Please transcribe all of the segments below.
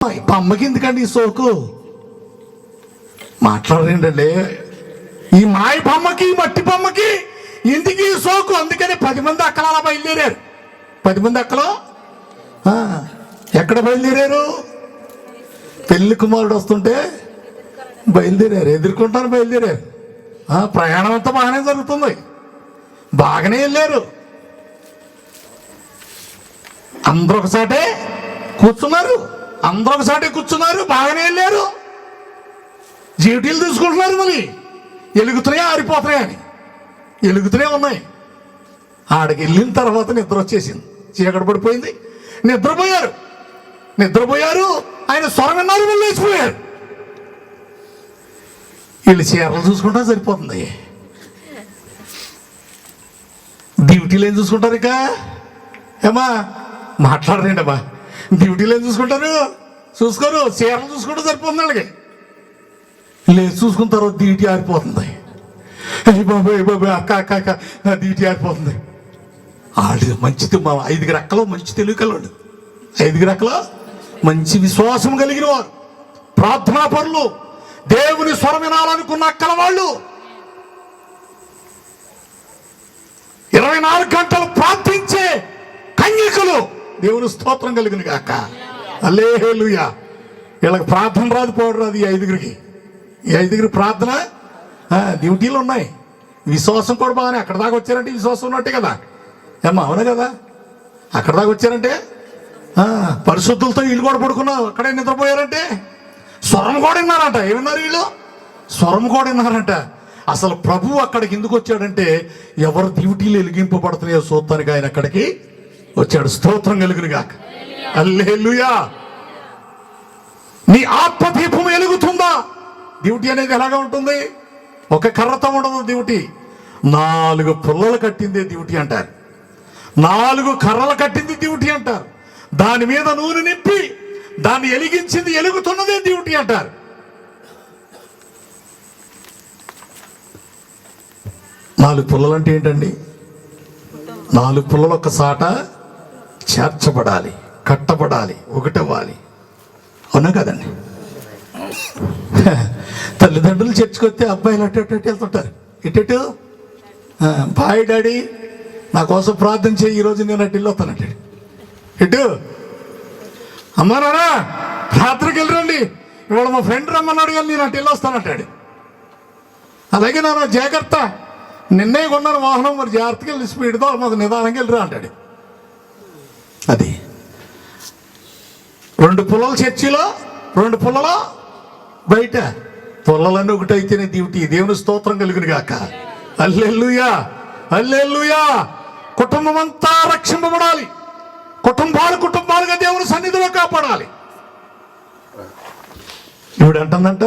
ఇప్పుడు అమ్మకి ఎందుకండి ఈ సోకు? మాట్లాడరేంటండి? ఈ మాయ బొమ్మకి ఈ మట్టి బొమ్మకి ఇంటికి ఈ సోకు? అందుకని పది మంది అక్కడ అలా బయలుదేరారు. పది మంది అక్కలు? ఎక్కడ బయలుదేరారు? పెళ్ళి కుమారుడు వస్తుంటే బయలుదేరారు ఎదుర్కొంటాను బయలుదేరారు. ప్రయాణం అంతా బాగానే జరుగుతుంది. బాగానే వెళ్ళారు. అందరూ ఒకసాటే కూర్చున్నారు. అందరూ ఒకసారి కూర్చున్నారు బాగానే వెళ్ళారు. జీటీలు తీసుకుంటున్నారు మరి ఎలుగుతున్నాయి ఆరిపోతున్నాయి అని. ఎలుగుతూనే ఉన్నాయి. ఆడికి వెళ్ళిన తర్వాత నిద్ర వచ్చేసింది. చీకటి పడిపోయింది. నిద్రపోయారు. నిద్రపోయారు. ఆయన స్వరం విన్నారు వీళ్ళు లేచిపోయారు. వీళ్ళు చీరలు చూసుకుంటా సరిపోతుంది. డ్యూటీలు ఏం చూసుకుంటారు ఇక? ఏమా మాట్లాడరండి అమ్మా డ్యూటీలు ఏం చూసుకుంటారు చూసుకోరు చీరలు చూసుకుంటే సరిపోతుంది వాళ్ళకి. లేదు చూసుకున్న తర్వాత డ్యూటీ ఆరిపోతుంది. అయ్యి బాబాయ్ అయ్య బాబాయ్ అక్క అక్క అక్క నా డ్యూటీ ఆరిపోతుంది. ఆడు మంచి మా ఐదుగురు అక్కలో మంచి తెలుగు కలవాడు. ఐదుగురు అక్కలో మంచి విశ్వాసం కలిగిన వారు ప్రార్థనా పరులు. దేవుని స్వరం వినాలనుకున్న అక్కల వాళ్ళు. ఇరవై నాలుగు గంటలు ప్రార్థించే కన్యకులు. దేవుని స్తోత్రం కలిగిన కాక అల్లేహేలుయా వీళ్ళకి ప్రార్థన రాదు పోవడం రాదు ఈ ఐదుగురికి. ఈ ఐదుగురి ప్రార్థన డ్యూటీలు ఉన్నాయి. విశ్వాసం కూడా బాగానే అక్కడ దాకా వచ్చారంటే విశ్వాసం ఉన్నట్టే కదా. ఏమ్మా అవునా కదా? అక్కడ దాకా వచ్చారంటే పరిశుద్ధులతో వీళ్ళు కూడా పడుకున్నావు అక్కడే నిద్రపోయారంటే. స్వరం కూడా విన్నారంట. ఏమన్నారు వీళ్ళు? స్వరం కూడా విన్నారంట. అసలు ప్రభు అక్కడికి ఎందుకు వచ్చాడంటే ఎవరు డ్యూటీలు వెలిగింపబడుతున్నాయో చూస్తానికి ఆయన అక్కడికి వచ్చాడు. స్తోత్రం కలిగిన గాక. అల్లేలుయా నీ ఆత్మదీపం వెలుగుతుందా డ్యూటీ అనేది ఎలాగా ఉంటుంది? ఒక కర్రతో ఉండదు డ్యూటీ. నాలుగు పుల్లలు కట్టిందే డ్యూటీ అంటారు. నాలుగు కర్రలు కట్టింది డ్యూటీ అంటారు. దాని మీద నూనె నింపి దాన్ని ఎలిగించింది ఎలుగుతున్నదే డ్యూటీ అంటారు. నాలుగు పుల్లలు అంటే ఏంటండి? నాలుగు పుల్లలు ఒక సాట చేర్చబడాలి కట్టబడాలి ఒకటవ్వాలి. అవునా కదండి? తల్లిదండ్రులు చర్చకొస్తే అబ్బాయిలు అటు అటు వెళ్తుంటారు. ఇటు బాయ్ డాడీ నా కోసం ప్రార్థన చేయి ఈరోజు నేను అటు వెళ్ళొస్తానంటాడు. ఇటు? అమ్మా నాన్న రాత్రికి వెళ్ళరండి. ఇవాళ మా ఫ్రెండ్ రమ్మన్నాడు కానీ నేను అటు వెళ్ళొస్తానంటాడు. అలాగే నాన్న జాగ్రత్త. నిన్నే కొన్నాను వాహనం మరి జాగ్రత్తగా వెళ్ళి స్పీడ్తో మాకు నిదానంగా వెళ్ళరా అంటాడు. అది. రెండు పుల్లల చర్చిలో రెండు పుల్లలో బయట. పుల్లలన్నీ ఒకటైతేనే డ్యూటీ దేవుని స్తోత్రం కలుగును గాక. Hallelujah hallelujah. కుటుంబం అంతా రక్షింపబడాలి. కుటుంబాలు కుటుంబాలుగా దేవుని సన్నిధిలో కాపాడాలి. ఇప్పుడు అంటుందంట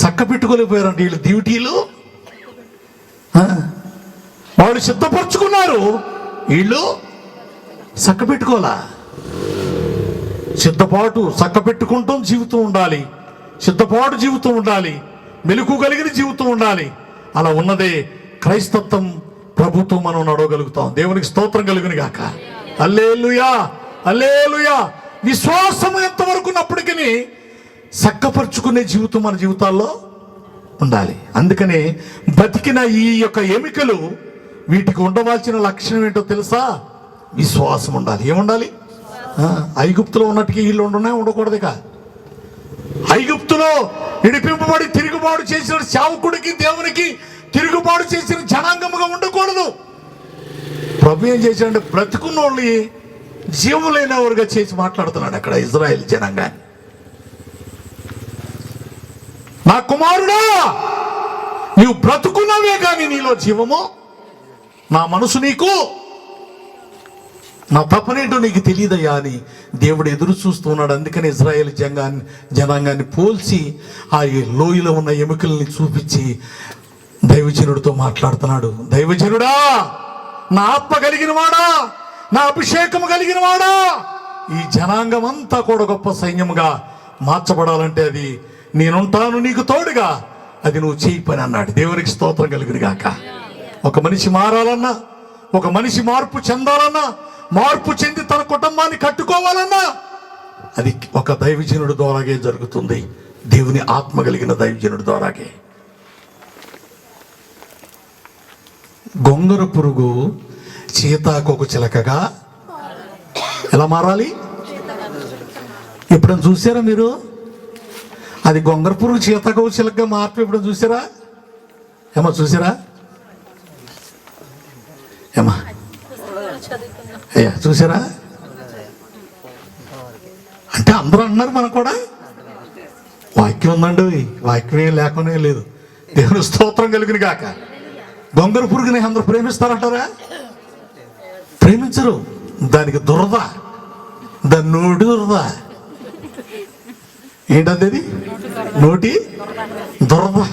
చక్క పెట్టుకోలేకపోయారంట వీళ్ళు డ్యూటీలు. వాళ్ళు సిద్ధపరచుకున్నారు. వీళ్ళు చక్కబెట్టుకోవాలా సిద్ధపాటు చక్కబెట్టుకుంటూ జీవితం ఉండాలి. సిద్ధపాటు జీవితం ఉండాలి. మెలకు కలిగిన జీవితం ఉండాలి. అలా ఉన్నదే క్రైస్తత్వం ప్రభుత్వం మనం నడవగలుగుతాం. దేవునికి స్తోత్రం కలిగిన గాక. అల్లేలుయా అల్లేలుయా విశ్వాసం ఎంతవరకు ఉన్నప్పటికీ చక్కపరుచుకునే జీవితం మన జీవితాల్లో ఉండాలి. అందుకనే బతికిన ఈ యొక్క ఎమికలు వీటికి ఉండవలసిన లక్షణం ఏంటో తెలుసా? విశ్వాసం ఉండాలి. ఏముండాలి? ఐగుప్తులో ఉన్నట్టుగా వీళ్ళు ఉండనే ఉండకూడదు ఇక ఐగుప్తులో ఇడిపింపబడి తిరుగుబాటు చేసిన శావకుడికి దేవునికి తిరుగుబాటు చేసిన జనాంగముగా ఉండకూడదు. ప్రభు ఏం చేశాడంటే బ్రతుకున్న వాళ్ళని జీవం లేనివారుగా చేసి మాట్లాడుతున్నాడు అక్కడ ఇజ్రాయెల్ జనాంగాన్ని. నా కుమారుడా నీవు బ్రతుకున్నవే కానీ నీలో జీవము నా మనసు నీకు నా తప్పనేంటో నీకు తెలియదయ్యా అని దేవుడు ఎదురు చూస్తున్నాడు. అందుకని ఇజ్రాయేల్ జంగాన్ని జనాంగాన్ని పోల్చి ఆ ఈ లోయలో ఉన్న ఎముకల్ని చూపించి దైవజనుడితో మాట్లాడుతున్నాడు. దైవజనుడా నా ఆత్మ కలిగిన వాడా నా అభిషేకం కలిగిన వాడా ఈ జనాంగం అంతా కూడా గొప్ప సైన్యంగా మార్చబడాలంటే అది నేనుంటాను నీకు తోడుగా అది నువ్వు చేయి పని అన్నాడు. దేవునికి స్తోత్రం కలిగిన గాక. ఒక మనిషి మారాలన్నా ఒక మనిషి మార్పు చెందాలన్నా మార్పు చెంది తన కుటుంబాన్ని కట్టుకోవాలన్నా అది ఒక దైవజనుడు ద్వారాగే జరుగుతుంది. దేవుని ఆత్మ కలిగిన దైవజనుడి ద్వారాగే. గొంగర పురుగు చీతాకొక చిలకగా ఎలా మారాలి? ఎప్పుడైనా చూసారా మీరు? అది గొంగర పురుగు చీతాకొక చిలకగా మార్పు ఎప్పుడైనా చూసారా ఏమో చూసారా ఏమా అయ్యా చూసారా? అంటే అందరూ అన్నారు మనకు కూడా. వాక్యం ఉందండి. వాక్యం ఏం లేకుండా లేదు. దేవుని స్తోత్రం కలిగిన కాక గొంగర పురుగుని అందరూ ప్రేమిస్తారంటారా? ప్రేమించరు. దానికి దురద. దాని నోటి దురద. ఏంటది అది? నోటి దురద.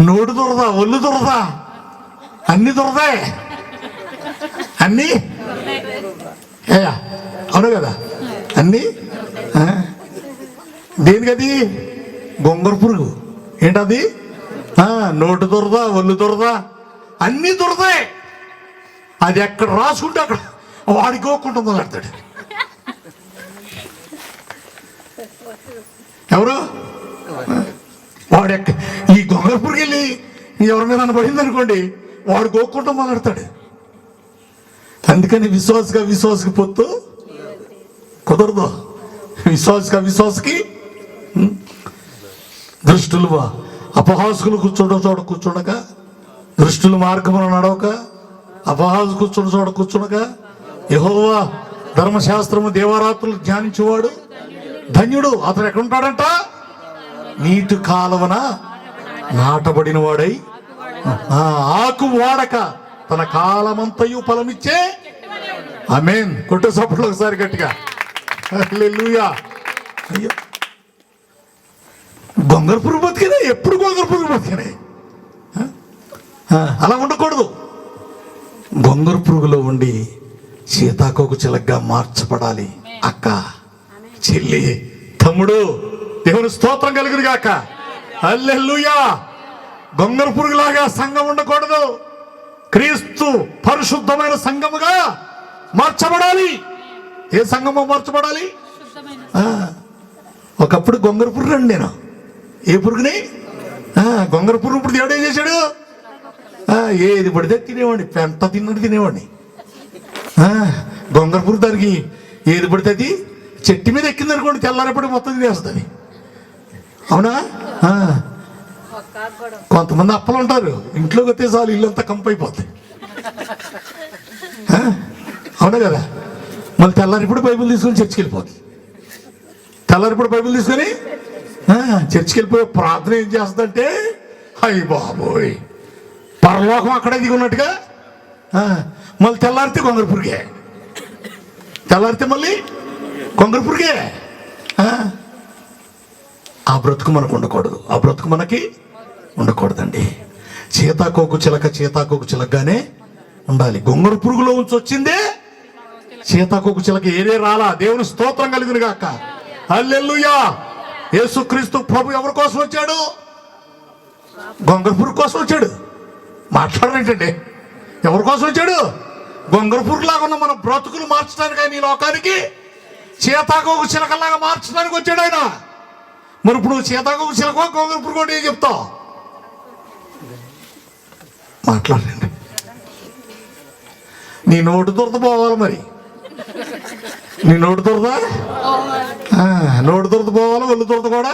నోటి దురద ఒళ్ళు దురద. అన్ని దురదే. అన్ని? ఏయా అవును కదా? అన్ని? దేనికది? గొంగర పురుగు. ఏంటది? ఆ, దొరద ఒళ్ళు దొరద అన్ని దురదే. అది ఎక్కడ రాసుకుంటే అక్కడ వాడికి మొదలెడతాడు ఎవరు? వాడు ఈ గొంగర పురుగు వెళ్ళి ఎవరి మీద పడింది అనుకోండి వాడు మొదలెడతాడు అందుకని విశ్వాసగా విశ్వాసకి పొత్తు? కుదరదు. విశ్వాసగా విశ్వాసకి ఉం? అపహాసుకులు కూర్చోడం చోట కూర్చుండక దృష్టులు మార్గమున నడవక అపహాసు కూర్చున్న చోట కూర్చుండక యహోవా ధర్మశాస్త్రము దేవరాత్రులు ధ్యానించేవాడు ధన్యుడు. అతను ఎక్కడుంటాడంట? నీటి కాలవన నాటబడిన వాడై ఆ, ఆకు వాడక తన కాలమంతయు ఫలమిచ్చే ఆమేన్. కొట్టు సప్పుడు ఒకసారి గట్టిగా. హల్లెలూయా. అయ్యో. గొంగర పురుగు బతికినా ఎప్పుడు గొంగర పురుగు బతికినాయి? అలా ఉండకూడదు. గొంగర పురుగులో ఉండి సీతాకోకు చిలగ్గా మార్చబడాలి. అక్క చెల్లి తమ్ముడు దేవుని స్తోత్రం కలుగురు గాక అల్లెల్లుయా గొంగర పురుగులాగా సంఘం ఉండకూడదు. క్రీస్తు పరిశుద్ధమైన సంఘముగా మార్చబడాలి. ఏ సంఘము మార్చబడాలి? ఒకప్పుడు గొంగర పురుగు అండి నేను. ఏ పురుగుని? గొంగర పురుగు ఇప్పుడు దేవుడు ఏం చేశాడు? ఏది పడితే తినేవాడిని పెంట తిన్నట్టు తినేవాడిని. గొంగర పురుగు దానికి ఏది పడితే అది చెట్టు మీద ఎక్కింది అనుకోండి తెల్లారపడి మొత్తం తినేస్తుంది అవునా. కొంతమంది అప్పలు ఉంటారు ఇంట్లోకి వస్తే చాలు ఇల్లు అంతా కంపు అయిపోతుంది ఆ? అవునా కదా? మళ్ళీ తెల్లారిప్పుడు బైబిల్ తీసుకొని చర్చికి వెళ్ళిపోతుంది తెల్లారిప్పుడు బైబిల్ తీసుకొని చర్చికి వెళ్ళిపోయి ప్రార్థన ఏం చేస్తుందంటే అయ్యి బాబోయ్ పరలోకం అక్కడే దిగి ఉన్నట్టుగా మళ్ళీ తెల్లారితే కొంగరపురిగే. తెల్లారితే మళ్ళీ కొంగరపురిగే. ఆ, బ్రతుకు మనకు ఉండకూడదు. ఆ బ్రతుకు మనకి ఉండకూడదండి. చీతాకోకు చిలక చీతాకోకు చిలకగానే ఉండాలి. గొంగర పురుగులో ఉంచి వచ్చిందే సీతాకోకు చిలక ఏదే రాలా? దేవుని స్తోత్రం కలిగిన గాక అల్లెల్లుయా యేసుక్రీస్తు ప్రభు ఎవరి కోసం వచ్చాడు? గొంగర కోసం వచ్చాడు. మాట్లాడరేంటండి ఎవరి కోసం వచ్చాడు? గొంగర లాగా ఉన్న మన బ్రతుకులు మార్చడానికి ఆయన ఈ లోకానికి సీతాకోకు చిలకలాగా మార్చడానికి వచ్చాడు ఆయన. మరి ఇప్పుడు చీతాకోకు చిలక గొంగర కూడా ఏం చెప్తావు? మాట్లాడండి. నీ నోటు దొరత పోవాలి మరి. నీ నోటు దురద నోటు దురద పోవాలా ఒళ్ళు దురద కూడా?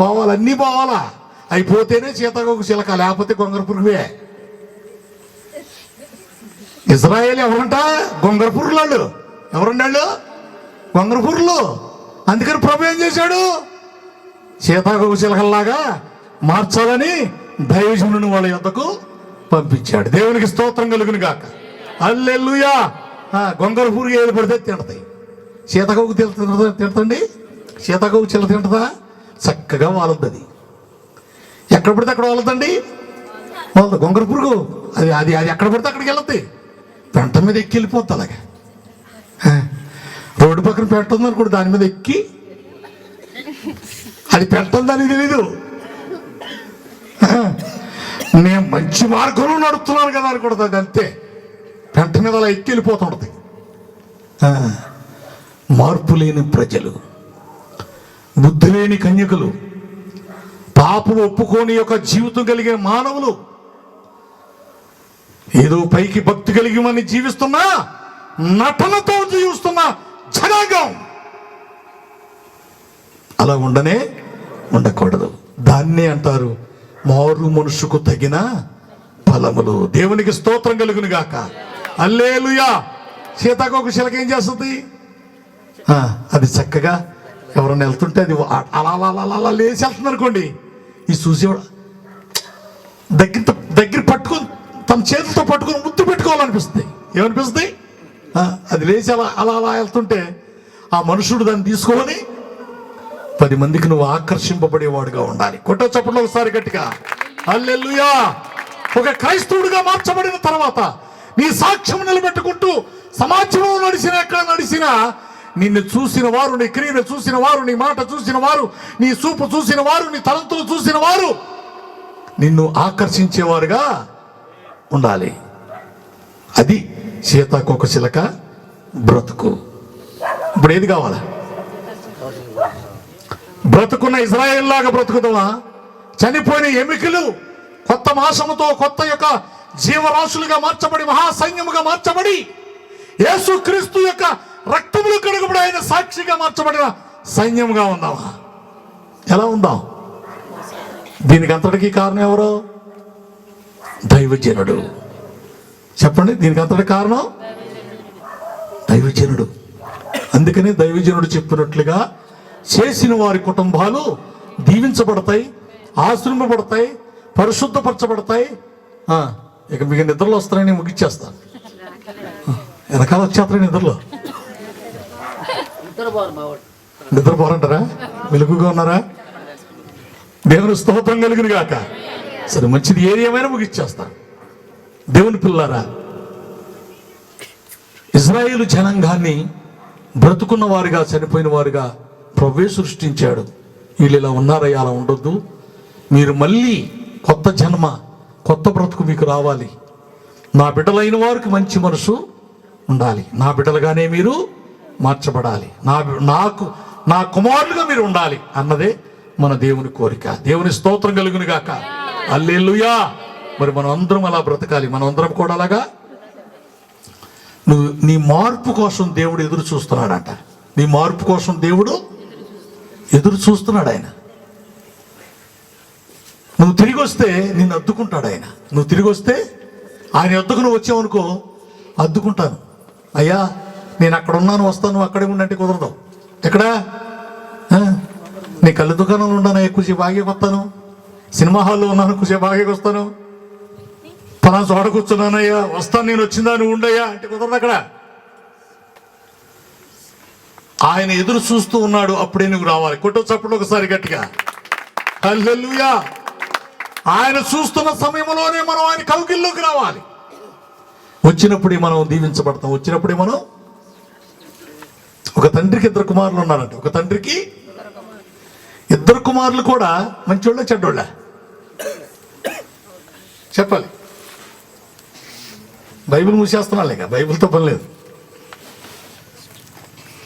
పోవాలి అన్నీ పోవాలా. అయిపోతేనే సీతాకోకు చిలక లేకపోతే గొంగర పురుగువే ఇజ్రాయేల్ ఎవరంట? గొంగర పురుగులాళ్ళు ఎవరున్నాళ్ళు గొంగర పురుగులు. అందుకని ప్రభు ఏం చేశాడు? సీతాకోకు చిలకల్లాగా మార్చాలని దైవజనుని వాళ్ళ యొద్దకు పంపించాడు. దేవునికి స్తోత్రం కలుగును గాక అల్లెల్లుయా గొంగల గొంగర పురుగు ఏది పడితే తింటది. సీతాకోకు తింటుందా? తింటండి సీతాకోకు చిల్ల తింటదా? చక్కగా వాలద్దు అది ఎక్కడ పడితే అక్కడ వాలద్దండి. వాళ్ళది గొంగర పురుగు. అది అది అది ఎక్కడ పడితే అక్కడికి వెళ్ళద్ది. పెంట మీద ఎక్కి వెళ్ళిపోద్ది అలాగే. రోడ్డు పక్కన పెంట ఉందనుకోండి దాని మీద ఎక్కి. అది పెట్టదని తెలీదు? నేను మంచి మార్గంలో నడుపుతున్నాను కదా అనుకుంటుంది అది అంతే. పెంట మీద అలా ఎక్కి వెళ్ళిపోతుంటది మార్పు లేని ప్రజలు బుద్ధి లేని కన్యకలు పాపం ఒప్పుకోని యొక్క జీవితం కలిగే మానవులు ఏదో పైకి భక్తి కలిగి మన జీవిస్తున్నా నటనతో జీవిస్తున్న జనాంగం. అలా ఉండనే ఉండకూడదు. దాన్నే అంటారు మారు మనుషుకు తగిన ఫలములు. దేవునికి స్తోత్రం కలుగును గాక అల్లేలుయా. సీతాకోక శిలక ఏం చేస్తుంది? అది చక్కగా ఎవరైనా వెళ్తుంటే అది అలా అలా అలా అలా లేచి వెళ్తుంది అనుకోండి. ఈ చూసేవాడు దగ్గర దగ్గర పట్టుకొని తన చేతితో పట్టుకొని ముద్దు పెట్టుకోవాలనిపిస్తుంది. ఏమనిపిస్తుంది? అది లేచి అలా అలా అలా వెళ్తుంటే ఆ మనుషుడు దాన్ని తీసుకొని పది మందికి నువ్వు ఆకర్షింపబడేవాడుగా ఉండాలి. కొట్ట చప్పట్లో ఒకసారి గట్టిగా. అల్లెల్లుయా ఒక క్రైస్తవుడిగా మార్చబడిన తర్వాత నీ సాక్ష్యం నిలబెట్టుకుంటూ సమాజంలో నడిచిన ఎక్కడ నడిచినా నిన్ను చూసిన వారు నీ క్రియను చూసిన వారు నీ మాట చూసిన వారు నీ చూపు చూసిన వారు నీ తలంతులు చూసిన వారు నిన్ను ఆకర్షించేవారుగా ఉండాలి. అది సీతాకోక చిలక బ్రతుకు. ఇప్పుడు ఏది కావాలా? బ్రతుకున్న ఇజ్రాయేల్ లాగా బ్రతుకుతావా? చనిపోయిన ఎమికలు కొత్త మాసముతో కొత్త యొక్క జీవరాశులుగా మార్చబడి మహాసైన్యముగా మార్చబడి యేసుక్రీస్తు యొక్క రక్తములు కడుగుబడి ఆయన సాక్షిగా మార్చబడిన సైన్యముగా ఉందామా ఎలా ఉందాం దీనికి అంతటికీ కారణం ఎవరు? దైవజనుడు. చెప్పండి దీనికి అంతటి కారణం? దైవజనుడు. అందుకనే దైవజనుడు చెప్పినట్లుగా చేసిన వారి కుటుంబాలు దీవించబడతాయి ఆశ్రమింపబడతాయి పరిశుద్ధపరచబడతాయి. ఆ, ఇక మీకు నిద్రలో వస్తారని ముగిచ్చేస్తాను వెనకాల వచ్చేస్తారా నిద్రలో? నిద్రపోరంటారా? మెలుగుగా ఉన్నారా? దేవుని స్తోత్రం కలిగిన గాక. సరే మంచిది ఏది ఏమైనా ముగిచ్చేస్తాను దేవుని పిల్లారా ఇజ్రాయిల్ జనాంగాన్ని బ్రతుకున్న వారుగా చనిపోయిన వారుగా ప్రవ్వే సృష్టించాడు. వీళ్ళు ఇలా ఉన్నారయ్యా అలా ఉండొద్దు. మీరు మళ్ళీ కొత్త జన్మ కొత్త బ్రతుకు మీకు రావాలి. నా బిడ్డలైన వారికి మంచి మనసు ఉండాలి. నా బిడ్డలుగానే మీరు మార్చబడాలి. నా నాకు నా కుమారులుగా మీరు ఉండాలి అన్నదే మన దేవుని కోరిక. దేవుని స్తోత్రం కలుగును గాక అల్లెలుయా మరి మనం అందరం అలా బ్రతకాలి. మనం అందరం కూడా అలాగా? నువ్వు నీ మార్పు కోసం దేవుడు ఎదురు చూస్తున్నాడంట. నీ మార్పు కోసం దేవుడు ఎదురు చూస్తున్నాడు ఆయన. నువ్వు తిరిగి వస్తే నిన్ను అద్దుకుంటాడు ఆయన. నువ్వు తిరిగి వస్తే ఆయన ఎద్దుకు నువ్వు వచ్చావనుకో అద్దుకుంటాను. అయ్యా నేను అక్కడ ఉన్నాను వస్తాను అక్కడే ఉండంటే కుదరదు. ఎక్కడా? నీ కళ్ళు దుకాణంలో ఉన్నాను ఎక్కువసేపు బాగా వస్తాను? సినిమా హాల్లో ఉన్నాను ఎక్కువసేపు బాగా వస్తాను? పలా చోట కూర్చున్నానయ్యా వస్తాను నేను వచ్చిందా నువ్వు ఉండయ్యా అంటే కుదరదు అక్కడ. ఆయన ఎదురు చూస్తూ ఉన్నాడు అప్పుడే నువ్వు రావాలి. కొట్టు ఒకసారి గట్టిగా. హల్లెలూయా! ఆయన చూస్తున్న సమయంలోనే మనం ఆయన కౌగిల్లోకి రావాలి. వచ్చినప్పుడే మనం దీవించబడతాం. వచ్చినప్పుడే మనం ఒక తండ్రికి ఇద్దరు కుమారులు ఉన్నారంట. ఒక తండ్రికి ఇద్దరు కుమారులు కూడా మంచోళ్ళ చెడ్డోళ్ళ? చెప్పాలి. బైబిల్ మూసేస్తున్నాను లేక? బైబిల్తో పని లేదు.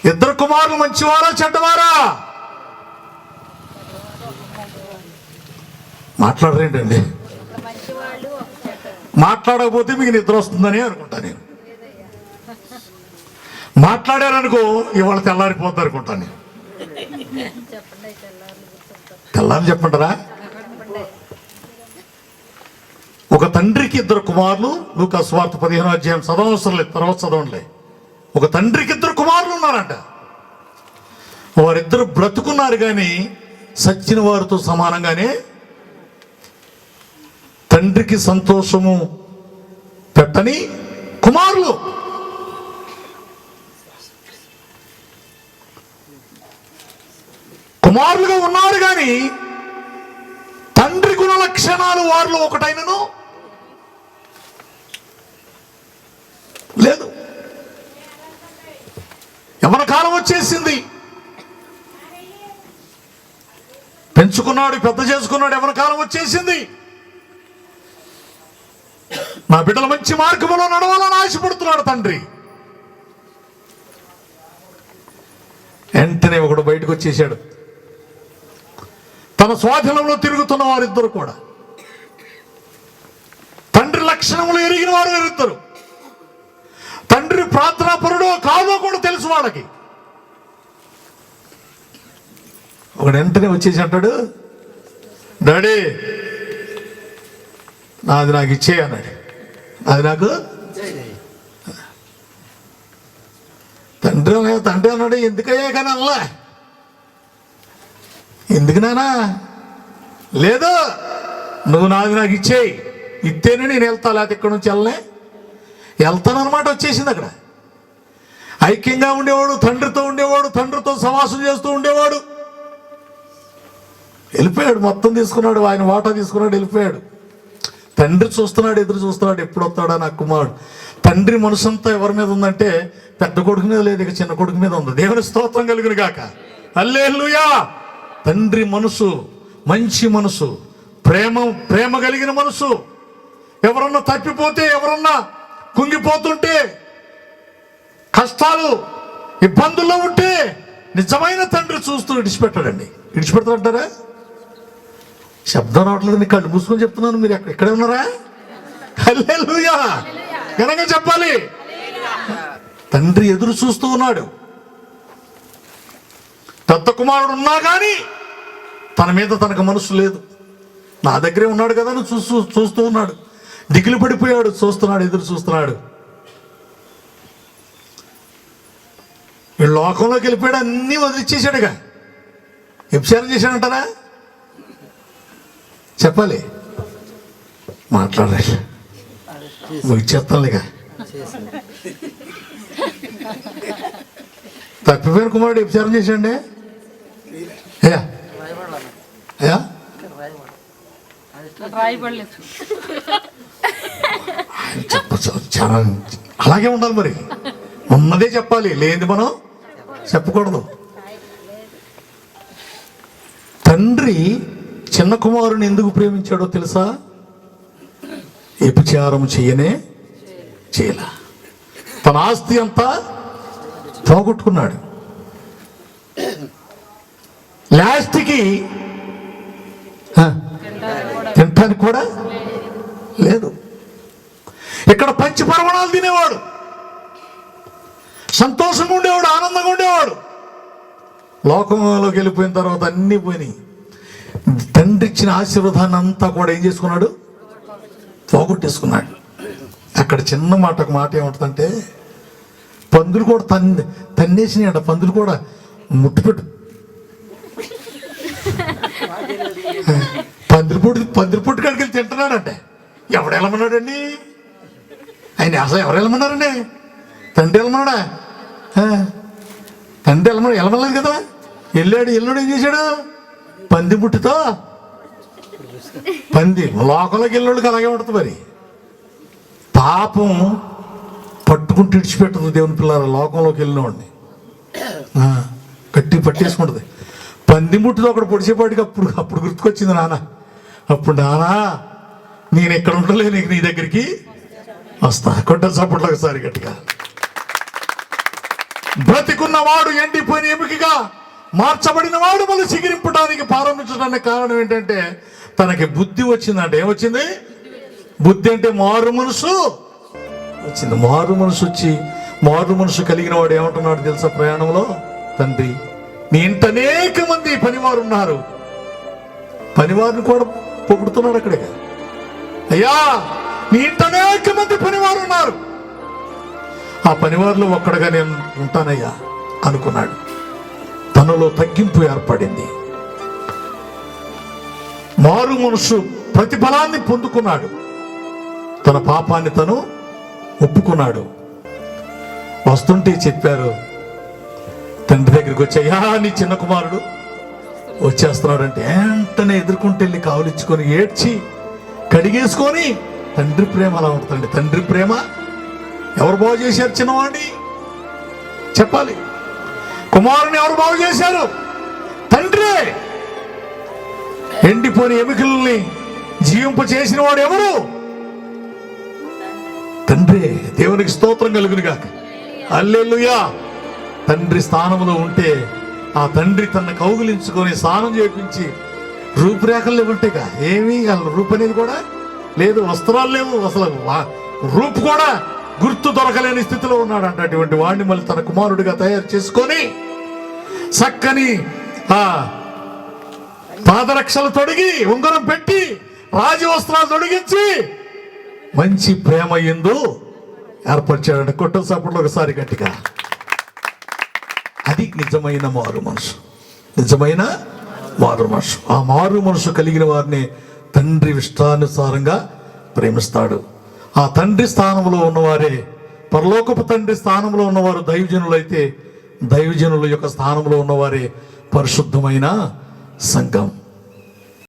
ఇద్దరు కుమారులు మంచివారా చెడ్డవారా? మాట్లాడరేంటండి? మాట్లాడకపోతే మీకు నిద్ర వస్తుందని అనుకుంటా నేను. మాట్లాడారనుకో ఇవాళ తెల్లారిపోద్ది అనుకుంటాను నేను. తెల్లారి చెప్పంటారా? ఒక తండ్రికి ఇద్దరు కుమారులు లూకా స్వార్థ పదిహేను అధ్యాయం చదవవసరం లేదు తర్వాత చదవండిలే. ఒక తండ్రికి ఇద్దరు కుమారులు ఉన్నారంట. వారిద్దరు బ్రతుకున్నారు కానీ సచ్చిన వారితో సమానంగానే తండ్రికి సంతోషము పెట్టని కుమారులు. కుమారులుగా ఉన్నారు కానీ తండ్రి గుణ లక్షణాలు వారిలో ఒకటైనను లేదు. ఎవరి కాలం వచ్చేసింది. పెంచుకున్నాడు పెద్ద చేసుకున్నాడు ఎవరి కాలం వచ్చేసింది. నా బిడ్డలు మంచి మార్గంలో నడవాలని ఆశపడుతున్నాడు తండ్రి. వెంటనే ఒకడు బయటకు వచ్చేసాడు తన స్వాధీనంలో తిరుగుతున్న వారిద్దరు కూడా. తండ్రి లక్షణములు ఎరిగిన వారు వీరిద్దరు. తండ్రి ప్రార్థనాపరుడో కాదో కూడా తెలుసు వాళ్ళకి. ఒకడు వెంటనే వచ్చేసి అంటాడు డాడీ నాది నాకు ఇచ్చే అన్నాడు. అది నాకు తండ్రి తండ్రి అన్నాడు ఎందుకయ్యా కానీ అల్లా ఎందుకు నానా? లేదు నువ్వు నాది నాకు ఇచ్చేయి. ఇస్తేనే నేను వెళ్తా లేకపోతే ఇక్కడ నుంచి వెళ్ళనే. వెళ్తానన్నమాట వచ్చేసింది అక్కడ. ఐక్యంగా ఉండేవాడు తండ్రితో ఉండేవాడు తండ్రితో సమాసం చేస్తూ ఉండేవాడు. వెళ్ళిపోయాడు మొత్తం తీసుకున్నాడు ఆయన వాటా తీసుకున్నాడు వెళ్ళిపోయాడు. తండ్రి చూస్తున్నాడు ఎదురు చూస్తున్నాడు ఎప్పుడు వస్తాడా నా కుమారుడు. తండ్రి మనసంతా ఎవరి మీద ఉందంటే పెద్ద కొడుకు మీద లేదు ఇక చిన్న కొడుకు మీద ఉంది. దేవుని స్తోత్రం కలుగును గాక. అల్లేలుయా తండ్రి మనసు మంచి మనసు ప్రేమ ప్రేమ కలిగిన మనసు. ఎవరన్నా తప్పిపోతే ఎవరన్నా కుంగిపోతుంటే కష్టాలు ఇబ్బందుల్లో ఉంటే నిజమైన తండ్రి చూస్తూ విడిచిపెట్టాడండి. విడిచిపెడతాడంటారా? శబ్దం రావట్లేదు నీ కళ్ళు మూసుకొని చెప్తున్నాను మీరు ఎక్కడ ఇక్కడే ఉన్నారా? హల్లెలూయా! ఘనంగా చెప్పాలి. తండ్రి ఎదురు చూస్తూ ఉన్నాడు. పెద్ద కుమారుడు ఉన్నా కానీ తన మీద తనకు మనసు లేదు. నా దగ్గరే ఉన్నాడు కదా అని చూస్తూ చూస్తూ ఉన్నాడు. దిగులు పడిపోయాడు చూస్తున్నాడు ఎదురు చూస్తున్నాడు. లోకంలోకి వెళ్ళిపోయాడు అన్నీ వదిలిచ్చేసాడుగా వ్యభిచారం చేశాడంటారా చెప్పాలి. మాట్లాడాలి. ముగిచ్చేస్తానుగా తప్పిపోయిన కుమారుడు అయ్యా అయ్యా రాయబడలేదు. చెప్పచ్చు. చాలా అలాగే ఉండాలి మరి. ఉన్నదే చెప్పాలి. లేనిది మనం చెప్పకూడదు. తండ్రి చిన్న కుమారుని ఎందుకు ప్రేమించాడో తెలుసా? వ్యభిచారం చేయనే చేయలా. తన ఆస్తి అంతా పోగొట్టుకున్నాడు లాస్ట్కి తినటానికి కూడా లేదు. ఇక్కడ పంచి పర్వణాలు తినేవాడు. సంతోషంగా ఉండేవాడు ఆనందంగా ఉండేవాడు. లోకంలోకి వెళ్ళిపోయిన తర్వాత అన్నీ పోయినాయి. తండ్రి ఇచ్చిన ఆశీర్వాదాన్ని అంతా కూడా ఏం చేసుకున్నాడు? పోగొట్టేసుకున్నాడు. అక్కడ చిన్న మాట ఒక మాట ఏముంటుందంటే పందులు కూడా తన్ని తన్నేసినాయంట. పందులు కూడా ముట్టుపెట్టు. పందిరిపొట్టు పందిరిపొట్టు కాడికి వెళ్ళి తింటున్నాడంటే. ఎవడు వెళ్ళమన్నాడండి? ఆయన అసలు ఎవరు వెళ్ళమన్నారండి? తండ్రి వెళ్ళమన్నాడా? తండ్రి వెళ్ళమన్నా వెళ్ళమలేదు కదా? వెళ్ళాడు వెళ్ళాడు ఏం చేశాడు? పందిపుట్టుతో పంది లోకంలోకి వెళ్ళినోళ్ళకి అలాగే ఉంటుంది మరి. పాపం పట్టుకుని తిడిచిపెట్టదు దేవుని పిల్లల లోకంలోకి వెళ్ళినవాడిని కట్టి గట్టి పట్టేసుకుంటుంది. పంది ముట్టితో ఒకటి పొడిచేపాటికి అప్పుడు అప్పుడు గుర్తుకొచ్చింది నాన్న. అప్పుడు నానా నేను ఎక్కడ ఉండలేదు నీకు నీ దగ్గరికి? వస్తా కొట్ట చప్పట్లు ఒకసారి గట్టిగా. బ్రతికున్నవాడు ఎండిపోయిన ఎముకగా మార్చబడిన వాడు మళ్ళీ చిగిరింపడానికి ప్రారంభించడానికి కారణం ఏంటంటే తనకి బుద్ధి వచ్చిందంటే ఏమొచ్చింది? బుద్ధి అంటే మారు మనసు. వచ్చింది. మారు మనసు వచ్చి మారు మనసు కలిగిన వాడు ఏమంటున్నాడు తెలుసా ప్రయాణంలో? తండ్రి నీ ఇంట అనేక మంది పనివారు ఉన్నారు పనివారిని కూడా పొగుడుతున్నాడు అక్కడే. అయ్యా నీ ఇంట అనేక మంది పనివారు ఉన్నారు ఆ పనివారిలో ఒక్కడగా నేను ఉంటానయ్యా అనుకున్నాడు. తనలో తగ్గింపు ఏర్పడింది. మారు మనసు ప్రతిఫలాన్ని పొందుకున్నాడు. తన పాపాన్ని తను ఒప్పుకున్నాడు. వస్తుంటే చెప్పారు తండ్రి దగ్గరికి వచ్చాయా నీ చిన్న కుమారుడు వచ్చేస్తున్నాడంటే వెంటనే ఎదుర్కొంటే వెళ్ళి కావలిచ్చుకొని ఏడ్చి కడిగేసుకొని తండ్రి ప్రేమ అలా ఉంటుందండి. తండ్రి ప్రేమ ఎవరు బాగు చేశారు చిన్నవాడిని? చెప్పాలి. కుమారుని ఎవరు బాగు చేశారు? తండ్రే! ఎండిపోని ఎముకల్ని జీవింప చేసిన వాడు ఎవరు తండ్రి దేవునికి స్తోత్రం కలుగునుగా అల్లెలుయా తండ్రి స్థానంలో ఉంటే ఆ తండ్రి తన కౌగులించుకొని స్నానం చేపించి రూపురేఖలు ఉంటాయిగా ఏమీ అసలు రూపు అనేది కూడా లేదు వస్త్రాలు లేవు అసలు వా- రూపు కూడా గుర్తు దొరకలేని స్థితిలో ఉన్నాడంట. అటువంటి వాడిని మళ్ళీ తన కుమారుడిగా తయారు చేసుకొని చక్కని ఆ పాదరక్షలు తొడిగి ఉంగరం పెట్టి రాజవస్త్రాలు తొడిగించి మంచి ప్రేమ ఎందు ఏర్పరిచాడంట కొట్టం సపోర్ట్లో ఒకసారి గట్టిగా. అది నిజమైన మారు మనసు. నిజమైన మారు మనసు. ఆ మారు మనసు కలిగిన వారిని తండ్రి ఇష్టానుసారంగా ప్రేమిస్తాడు. ఆ తండ్రి స్థానంలో ఉన్నవారే పరలోకపు తండ్రి స్థానంలో ఉన్నవారు దైవజనులైతే దైవజనుల యొక్క స్థానంలో ఉన్నవారే పరిశుద్ధమైన సంఘం